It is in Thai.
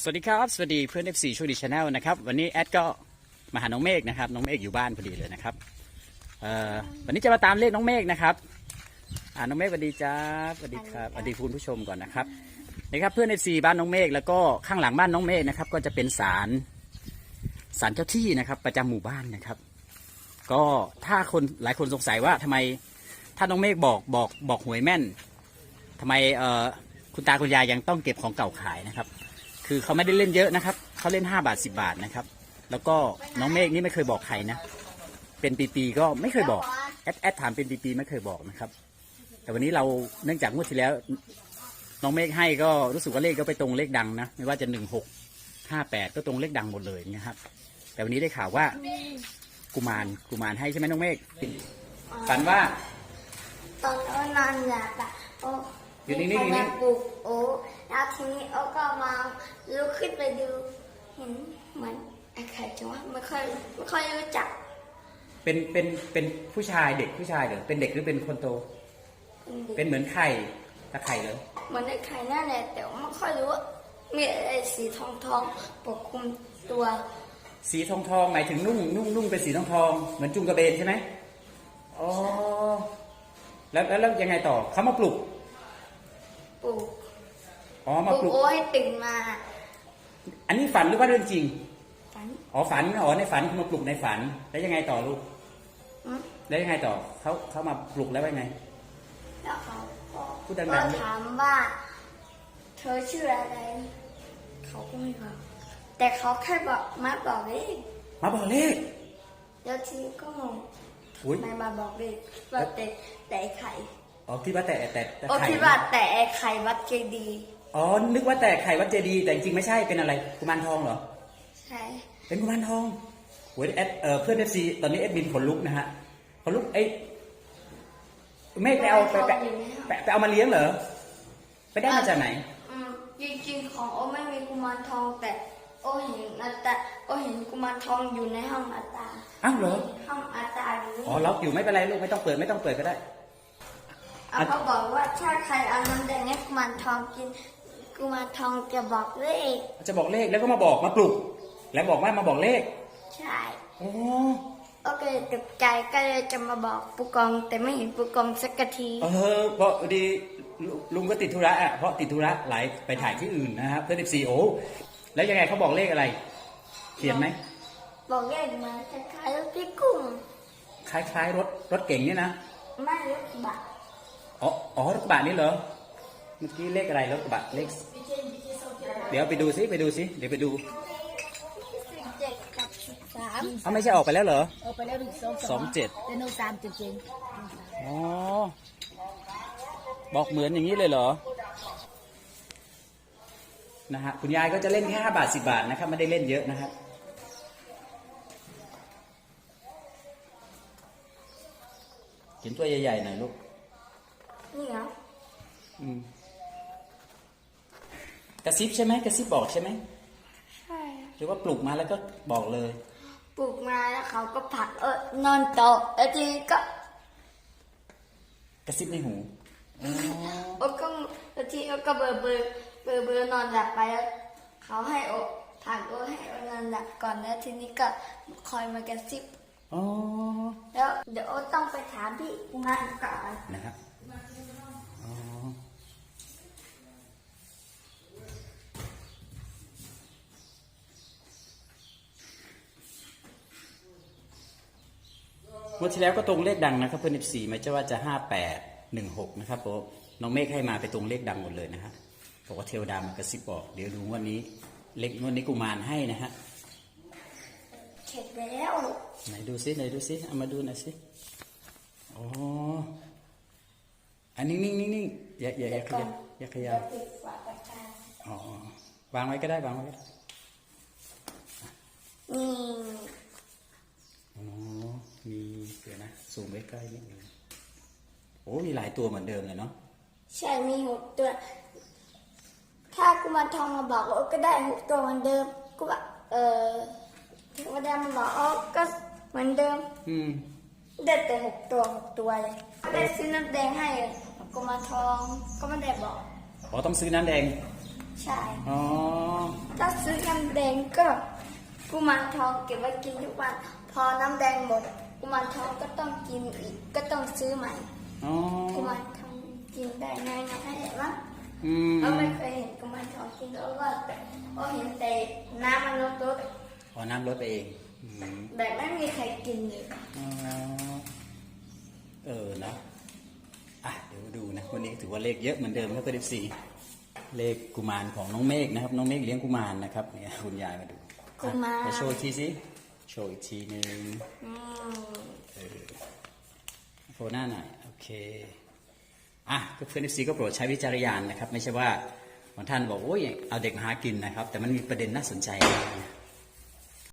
สวัสดีครับ สวัสดีเพื่อน F4 ช่วยดีชาแนลนะครับ วันนี้แอดก็มาหาน้องเมฆนะครับ น้องเมฆอยู่บ้านพอดีเลยนะครับเอ่อวันนี้จะมาตามเลขน้องเมฆนะครับ อ่าน้องเมฆสวัสดีจ้าสวัสดีครับสวัสดีคุณผู้ชมก่อนนะครับนี่ครับเพื่อน F4 บ้านน้องเมฆแล้วก็ข้างหลังบ้านน้องเมฆนะครับ ก็จะเป็นศาลศาลเจ้าที่นะครับ ประจำหมู่บ้านนะครับ ก็ถ้าคนหลายคนสงสัยว่าทำไมถ้าน้องเมฆบอกบอกบอกหวยแม่นทำไมเอ่อคุณตาคุณยายยังต้องเก็บของเก่าขายนะครับ คือเขาไม่ได้เล่นเยอะนะครับเขาเล่น 5 บาท 10 บาทนะครับ แล้วก็น้องเมฆนี่ไม่เคยบอกใครนะ เป็นปีๆก็ไม่เคยบอกแอดแอดถามเป็นปีๆไม่เคยบอกนะครับ แต่วันนี้เราเนื่องจากงวดที่แล้ว น้องเมฆให้ก็รู้สึกว่าเลขก็ไปตรงเลขดังนะ ไม่ว่าจะหนึ่งหกห้าแปดก็ตรงเลขดังหมดเลยนะครับ แต่วันนี้ได้ข่าวว่ากุมารกุมารให้ใช่ไหมน้องเมฆฝันว่าตอนโอ้นอนหลับอะโอ้อยู่นิ่งๆอยู่นิ่งๆมีใครมาปลุกโอ้แล้วทีนี้โอ้ก็มาลุกขึ้นไปดูเห็นเหมือนไอ้ใครจังวะไม่ค่อยไม่ค่อยรู้จัก เป็นเป็นเป็นผู้ชายเด็กผู้ชายเหรอเป็นเด็กหรือเป็นคนโต เป็นเหมือนไข่ตะไคร่เลยเหมือนไอ้ใครนั่นแหละแต่ว่าไม่ค่อยรู้ว่ามีไอ้สีทองทองๆปกคลุมตัว สีทองทองหมายถึงนุ่งนุ่งนุ่งเป็นสีทองทองเหมือนจุงกระเบนใช่ไหมอ๋อแล้วแล้วแล้วยังไงต่อเขามาปลุกป ลุกอ๋อปมาลุกปลุกโอ้ให้ตื่นมาอันนี้ฝันหรือว่าเรื่องจริง ฝันอ๋อฝันอ๋อในฝันเขามาปลุกในฝัน แล้วยังไงต่อลูก อืมแล้วยังไงต่อเขาเขามาปลุกแล้วว่าไง แล้วเขาก็พูดดังๆ ก็ดิถามว่า เธอชื่ออะไร เขาก็ไม่บอกแต่เขาแค่บอกมาบอกเองมาบอกเลขแล้วทีนี้ก็งงอุ้ย ไม่มาบอกเลยว่าแต่แต่ไอ้ไข่ อ๋อคิดว่าแต่แต่แต่โอ้ไข่คิดว่าแต่ไอ้ไข่วัดเจดีย์อ๋อนึกว่าแต่ไข่วัดเจดีย์แต่จริงๆไม่ใช่เป็นอะไรกุมารทองเหรอ ใช่ เป็นกุมารทองโอ้ยแอดเอ่อเพื่อนเอฟซีตอนนี้เอ็ดมินขนลุกนะฮะขนลุกเอ้ยเมฆไปเอาไปไปไปไปเอามาเลี้ยงเหรอ ไปได้มาจากไหน อืมจริงๆของโอ้ไม่มีกุมารทองแต่ โอ้เห็นอาตาโอ้เห็นกุมารทองอยู่ในห้องอาตาอ้าวเหรอ ห้องอาตาอยู่นี่อ๋อล็อกอยู่ไม่เป็นไรลูกไม่ต้องเปิดไม่ต้องเปิดก็ได้ เอาเขาบอกว่าถ้าใครเอาน้ำแดงให้กุมารทองกินกุมารทองจะบอกเลขจะบอกเลขแล้วก็มาบอกมาปลุก แล้วบอกว่ามาบอกเลข ใช่โอ้โอเคตกใจก็เลยจะมาบอกปุกองแต่ไม่เห็นปุกองสักทีเออเพราะดีลุลุงก็ติดธุระอะเพราะติดธุระหลายไปถ่ายที่อื่นนะครับเพื่อนเอฟซีโอแล้วยังไงเขาบอกเลขอะไร เขียนไหมบอกเลขมาคล้ายๆรถพี่กุ้งคล้ายๆรถรถเก่งเนี่ยนะไม่รถบัส อ๋ออ๋อรถกระบะนี่เหรอเมื่อกี้เลขอะไรรถกระบะเลขเดี๋ยวไปดูซิไปดูซิเดี๋ยวไปดูสิบเจ็ดกับสิบสามเอาไม่ใช่ออกไปแล้วเหรอเอาไปแล้วหนึ่งสองสองเจ็ดแต่หนึ่งสามจริงอ๋อบอกเหมือนอย่างนี้เลยเหรอนะฮะคุณยายก็จะเล่นแค่ห้าบาทสิบาทนะครับไม่ได้เล่นเยอะนะครับเขียนตัวใหญ่ๆหน่อยลูก นี่เหรออืมกระซิบใช่ไหมกระซิบบอกใช่ไหมใช่หรือว่าปลุกมาแล้วก็บอกเลย ปลูกมาแล้วเขาก็ผลักเออนอนโตะแล้วทีนี้ก็กระซิบในหูอ๋อโอก็แล้วทีนี้ก็เบอร์เบอร์เบอร์เบอร์นอนหลับไปแล้วเขาให้โอผลักโอให้โอนอนหลับก่อนแล้วทีนี้ก็คอยมากระซิบ อ๋อ แล้วเดี๋ยวโอต้องไปถามพี่งานก่อนนะครับ เมื่อที่แล้วก็ตรงเลขดังนะครับเพื่อนสี่ไม่ใช่ว่าจะห้าแปดหนึ่งหกนะครับผมน้องเมฆให้มาไปตรงเลขดังหมดเลยนะฮะบอกว่าเทวดามากระซิบบอก เดี๋ยวดูงวันนี้เลขงวดนี้กุมารให้นะฮะเข็ดแล้วไหนดูซิไหนดูซิเอามาดูหน่อยสิอ๋ออันนี้นิ่งนิ่งนิ่งอย่าอย่าอย่าขยับอย่าขยับปิดฝาปากกาอ๋อวางไว้ก็ได้วางไว้ก็ได้นี่ อ๋อมีเดี๋ยวนะ ซูมไว้ใกล้นิดนึงโอ้มีหลายตัวเหมือนเดิมเลยเนาะใช่มีหกตัว ถ้ากุมารทองมาบอกโอก็ได้หกตัวเหมือนเดิมกูว่าเออเทวดามาบอกโอก็เหมือนเดิม อืมได้แต่หกตัวหกตัวเลยได้ซื้อน้ำแดงให้กุมารทองก็ไม่ได้บอกอ๋อต้องซื้อน้ำแดง ใช่อ๋อถ้าซื้อน้ำแดงก็กุมารทองเก็บไว้กินทุกวัน พอน้ำแดงหมด กุมารทองก็ต้องกินอีกก็ต้องซื้อใหม่อ๋อกุมารทองกินได้ไงนะให้เห็นว่าอืมเราไม่เคยเห็นกุมารทองกินเพราะว่าเราเห็นแต่น้ำมันลดลดพอน้ำลดไปเองอืมแบบไม่มีใครกินเลยอ๋อเออนะอะเดี๋ยวดูนะวันนี้ถือว่าเลขเยอะเหมือนเดิมครับตัวสี่เลขกุมารของน้องเมฆนะครับ น้องเมฆเลี้ยงกุมารนะครับเนี่ยคุณยายมาดูกุมารอะไปโชว์อีกทีสิ โชว์อีกทีหนึ่งอืมโฟหน้าหน่อยโอเคอะเพื่อนเอฟซีก็โปรดใช้วิจารณญาณนะครับ ไม่ใช่ว่าบางท่านบอกโอ้ยเอาเด็กมาหากินนะครับ แต่มันมีประเด็นน่าสนใจนะ